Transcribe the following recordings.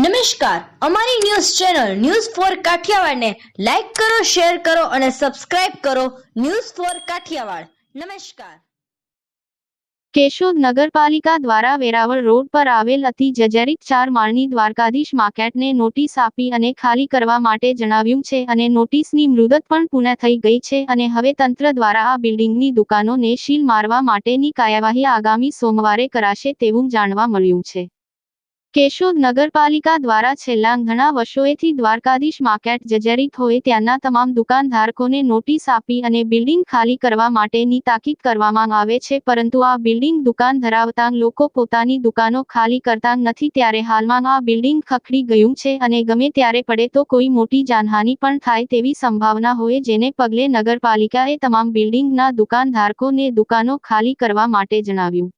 નમસ્કાર. અમારી news channel news for કાઠિયાવાડને લાઈક કરો, શેર કરો અને સબસ્ક્રાઇબ કરો ન્યૂઝ ફોર કાઠિયાવાડ. નમસ્કાર. કેશોદ નગરપાલિકા દ્વારા વેરાવળ રોડ પર આવેલ અતિ જજરિત ચાર માળની દ્વારકાધીશ માર્કેટને નોટિસ આપી અને ખાલી કરવા માટે જણાવ્યું છે અને નોટિસની મુદત પણ પૂર્ણ થઈ ગઈ છે અને હવે તંત્ર દ્વારા આ બિલ્ડિંગની દુકાનોને શીલ મારવા માટેની કાર્યવાહી આગામી સોમવારે કરાશે તેવું જાણવા મળ્યું છે. કેશોદ નગરપાલિકા દ્વારા છેલ્લા ઘણા વર્ષોએથી દ્વારકાધીશ માર્કેટ જર્જરિત હોય ત્યાંના તમામ દુકાનધારકોને નોટિસ આપી અને બિલ્ડિંગ ખાલી કરવા માટેની તાકીદ કરવામાં આવે છે, પરંતુ આ બિલ્ડિંગ દુકાન ધરાવતા લોકો પોતાની દુકાનો ખાલી કરતા નથી ત્યારે હાલમાં આ બિલ્ડિંગ ખખડી ગયું છે અને ગમે ત્યારે પડે તો કોઈ મોટી જાનહાની પણ થાય તેવી સંભાવના હોય જેને પગલે નગરપાલિકાએ તમામ બિલ્ડિંગના દુકાનધારકોને દુકાનો ખાલી કરવા માટે જણાવ્યું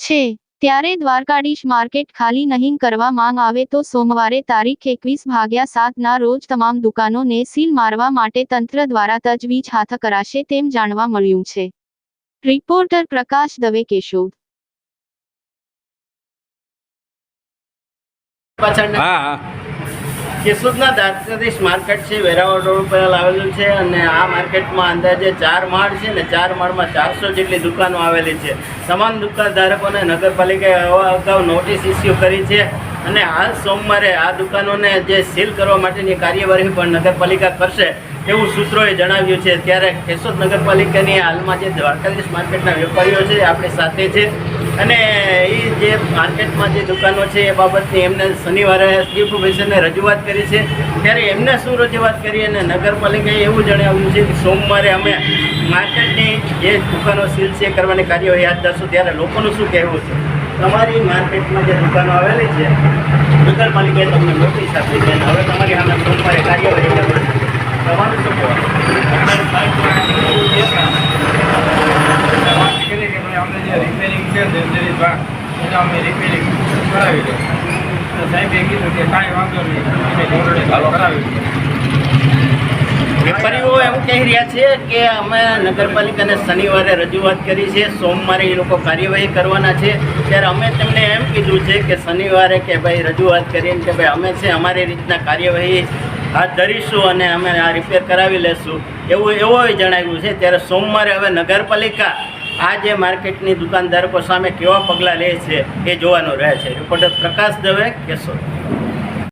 છે. ત્યારે દ્વારકાધીશ માર્કેટ ખાલી નહીં કરવા માંગ આવે તો સોમવારે તારીખ એકવીસ ભાગ્યા સાતના રોજ તમામ દુકાનોને સીલ મારવા માટે તંત્ર દ્વારા તજવીજ હાથ કરાશે તેમ જાણવા મળ્યું છે. રિપોર્ટર પ્રકાશ દવે કેશોદ. હા. કેશોદના દ્વારકાધીશ માર્કેટ છે, વેરાવળ રોડ પર આવેલું છે અને આ માર્કેટમાં અંદાજે ચાર માળ છે ને ચાર માળમાં ચારસો જેટલી દુકાનો આવેલી છે. તમામ દુકાનધારકોને નગરપાલિકાએ અગાઉ નોટિસ ઇસ્યુ કરી છે અને હાલ સોમવારે આ દુકાનોને જે સીલ કરવા માટેની કાર્યવાહી પણ નગરપાલિકા કરશે એવું સૂત્રોએ જણાવ્યું છે. ત્યારે કેશોદ નગરપાલિકાની હાલમાં જે દ્વારકાધીશ માર્કેટના વેપારીઓ છે આપણી સાથે છે અને એ જે માર્કેટમાં જે દુકાનો છે એ બાબતની એમને શનિવારે ચીફ ઓફિસરને રજૂઆત કરી છે. ત્યારે એમને શું રજૂઆત કરી અને નગરપાલિકાએ એવું જણાવ્યું છે કે સોમવારે અમે માર્કેટની જે દુકાનો સીલ છે કરવાની કાર્યવાહી હાથ ધરશું. ત્યારે લોકોનું શું કહેવું છે? તમારી માર્કેટમાં જે દુકાનો આવેલી છે, નગરપાલિકાએ તમને નોટિસ આપી છે અને હવે તમારી સામે સોમવારે કાર્યવાહી તમારું શું કહેવાનું કરી એને અમે રિપેરિંગ કરાવી દઉં તો સાહેબે કીધું કે કાંઈ વાંધો નહીં અમે ધોરણે ચાલુ. કરાવી વેપારીઓ એવું કહી રહ્યા છે કે અમે નગરપાલિકાને શનિવારે રજૂઆત કરી છે સોમવારે એ લોકો કાર્યવાહી કરવાના છે. ત્યારે અમે તેમને એમ કીધું છે કે શનિવારે કે ભાઈ રજૂઆત કરીને કે ભાઈ અમે છે અમારી રીતના કાર્યવાહી હાથ ધરીશું અને અમે આ રિપેર કરાવી લેશું. એવું એવો જણાવ્યું છે. ત્યારે સોમવારે હવે નગરપાલિકા આ જે માર્કેટની દુકાનદારકો સામે કેવા પગલાં લે છે એ જોવાનું રહે છે. રિપોર્ટર પ્રકાશ દવે, કેશોદ.